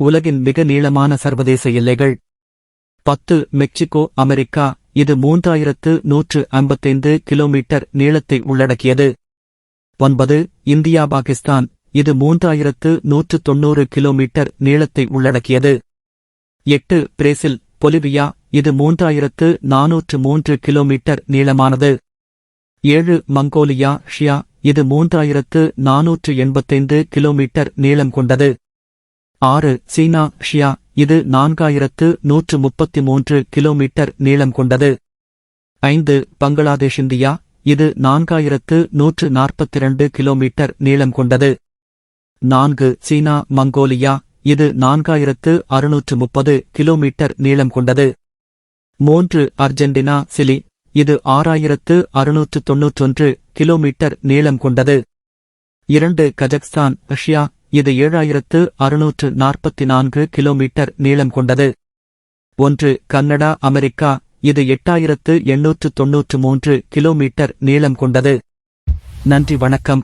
உலகின் மிக நீளமான சர்வதேச எல்லைகள். பத்து மெக்சிகோ அமெரிக்கா. இது மூன்றாயிரத்து நூற்று ஐம்பத்தைந்து கிலோமீட்டர் நீளத்தை உள்ளடக்கியது. ஒன்பது இந்தியா பாகிஸ்தான். இது மூன்றாயிரத்து நூற்று தொன்னூறு கிலோமீட்டர் நீளத்தை உள்ளடக்கியது. எட்டு பிரேசில். பொலிவியா. இது மூன்றாயிரத்து நாநூற்று மூன்று கிலோமீட்டர் நீளமானது. ஏழு மங்கோலியா ஷியா. இது மூன்றாயிரத்து நாநூற்று எண்பத்தைந்து கிலோமீட்டர் நீளம் கொண்டது. ஆறு சீனா ஷியா இது நான்காயிரத்து நூற்று முப்பத்தி மூன்று கிலோமீட்டர் நீளம் கொண்டது. ஐந்து பங்களாதேஷ் இந்தியா இது நான்காயிரத்து நூற்று நாற்பத்திரண்டு கிலோமீட்டர் நீளம் கொண்டது. நான்கு சீனா மங்கோலியா இது நான்காயிரத்து அறுநூற்று முப்பது கிலோமீட்டர் நீளம் கொண்டது. மூன்று அர்ஜென்டினா சிலி இது ஆறாயிரத்து அறுநூற்று தொன்னூற்றொன்று கிலோமீட்டர் நீளம் கொண்டது. இரண்டு கஜக்ஸ்தான் ரஷ்யா இது ஏழாயிரத்து அறுநூற்று நாற்பத்தி நான்கு கிலோமீட்டர் நீளம் கொண்டது. ஒன்று கன்னடா அமெரிக்கா. இது எட்டாயிரத்து எண்ணூற்று தொன்னூற்று மூன்று கிலோமீட்டர் நீளம் கொண்டது. நன்றி வணக்கம்.